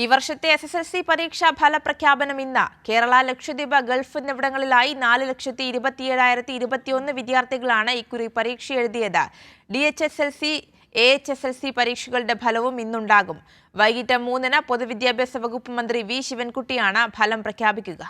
ഈ വർഷത്തെ S S L C പരീക്ഷാ ഫല പ്രഖ്യാപനം ഇന്ന്. കേരള ലക്ഷദ്വീപ് ഗൾഫ് എന്നിവിടങ്ങളിലായി നാല് ലക്ഷത്തി ഇരുപത്തിയേഴായിരത്തി ഇരുപത്തിയൊന്ന് വിദ്യാർത്ഥികളാണ് ഇക്കുറി പരീക്ഷ എഴുതിയത്. D H S L C A H S L C പരീക്ഷകളുടെ ഫലവും ഇന്നുണ്ടാകും. വൈകിട്ട് മൂന്നിന് പൊതുവിദ്യാഭ്യാസ വകുപ്പ് മന്ത്രി വി. ശിവൻകുട്ടിയാണ് ഫലം പ്രഖ്യാപിക്കുക.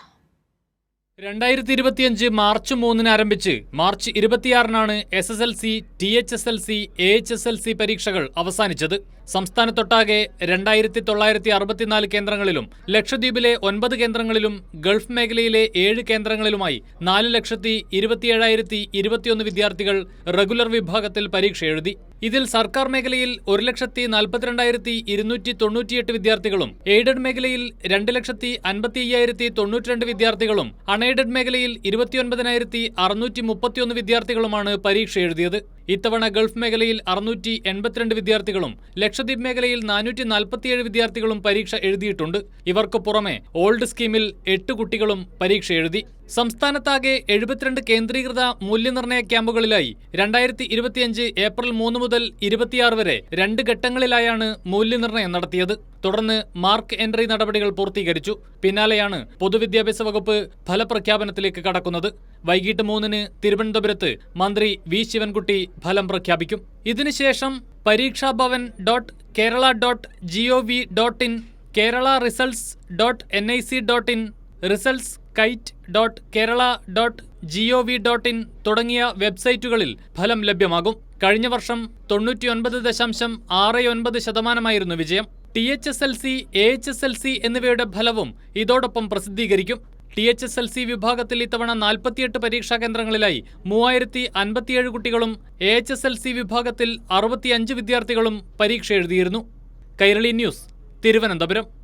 രണ്ടായിരത്തി ഇരുപത്തിയഞ്ച് മാർച്ച് മൂന്നിന് ആരംഭിച്ച് March ഇരുപത്തിയാറിനാണ് S S L C T H S L C A H S L C പരീക്ഷകൾ അവസാനിച്ചത്. സംസ്ഥാനത്തൊട്ടാകെ രണ്ടായിരത്തി തൊള്ളായിരത്തി അറുപത്തിനാല് കേന്ദ്രങ്ങളിലും ലക്ഷദ്വീപിലെ ഒൻപത് കേന്ദ്രങ്ങളിലും ഗൾഫ് മേഖലയിലെ ഏഴ് കേന്ദ്രങ്ങളിലുമായി നാല് ലക്ഷത്തി ഇരുപത്തിയേഴായിരത്തി ഇരുപത്തിയൊന്ന് വിദ്യാർത്ഥികൾ റെഗുലർ വിഭാഗത്തിൽ പരീക്ഷ എഴുതി ഇതിൽ സർക്കാർ മേഖലയിൽ ഒരു ലക്ഷത്തി നാൽപ്പത്തിരണ്ടായിരത്തി ഇരുന്നൂറ്റി തൊണ്ണൂറ്റിയെട്ട് വിദ്യാർത്ഥികളും എയ്ഡഡ് മേഖലയിൽ രണ്ട് ലക്ഷത്തി അൻപത്തി അയ്യായിരത്തി തൊണ്ണൂറ്റിരണ്ട് വിദ്യാർത്ഥികളും അൺഎയ്ഡഡ് മേഖലയിൽ ഇരുപത്തിയൊൻപതിനായിരത്തി അറുന്നൂറ്റി മുപ്പത്തിയൊന്ന് വിദ്യാർത്ഥികളുമാണ് പരീക്ഷ എഴുതിയത്. ഇത്തവണ ഗൾഫ് മേഖലയിൽ അറുന്നൂറ്റി എൺപത്തിരണ്ട് വിദ്യാർത്ഥികളും ലക്ഷദ്വീപ് മേഖലയിൽ നാനൂറ്റി നാൽപ്പത്തിയേഴ് വിദ്യാർത്ഥികളും പരീക്ഷ എഴുതിയിട്ടുണ്ട്. ഇവർക്ക് പുറമെ ഓൾഡ് സ്കീമിൽ എട്ട് കുട്ടികളും പരീക്ഷ എഴുതി. സംസ്ഥാനത്താകെ എഴുപത്തിരണ്ട് കേന്ദ്രീകൃത മൂല്യനിർണയ ക്യാമ്പുകളിലായി രണ്ടായിരത്തി ഇരുപത്തിയഞ്ച് ഏപ്രിൽ മൂന്ന് മുതൽ ഇരുപത്തിയാറ് വരെ രണ്ട് ഘട്ടങ്ങളിലായാണ് മൂല്യനിർണയം നടത്തിയത്. തുടർന്ന് മാർക്ക് എൻട്രി നടപടികൾ പൂർത്തീകരിച്ചു. പിന്നാലെയാണ് പൊതുവിദ്യാഭ്യാസ വകുപ്പ് ഫലപ്രഖ്യാപനത്തിലേക്ക് കടക്കുന്നത്. വൈകിട്ട് മൂന്നിന് തിരുവനന്തപുരത്ത് മന്ത്രി വി ശിവൻകുട്ടി ഫലം പ്രഖ്യാപിക്കും. ഇതിനുശേഷം Pareekshabhavan dot Kerala dot G O V dot in Kerala results dot N I C dot in results kite dot Kerala dot G O V dot in തുടങ്ങിയ വെബ്സൈറ്റുകളിൽ ഫലം ലഭ്യമാകും. കഴിഞ്ഞ വർഷം തൊണ്ണൂറ്റിയൊൻപത് ദശാംശം ആറ് ഒൻപത് ശതമാനമായിരുന്നു വിജയം. T H S L C A H S L C എന്നിവയുടെ ഫലവും ഇതോടൊപ്പം പ്രസിദ്ധീകരിക്കും. T H S L C വിഭാഗത്തിൽ ഇത്തവണ നാൽപ്പത്തിയെട്ട് പരീക്ഷാ കേന്ദ്രങ്ങളിലായി മൂവായിരത്തി അൻപത്തിയേഴ് കുട്ടികളും A H S L C വിഭാഗത്തിൽ അറുപത്തിയഞ്ച് വിദ്യാർത്ഥികളും പരീക്ഷ എഴുതിയിരുന്നു. കൈരളി ന്യൂസ് തിരുവനന്തപുരം.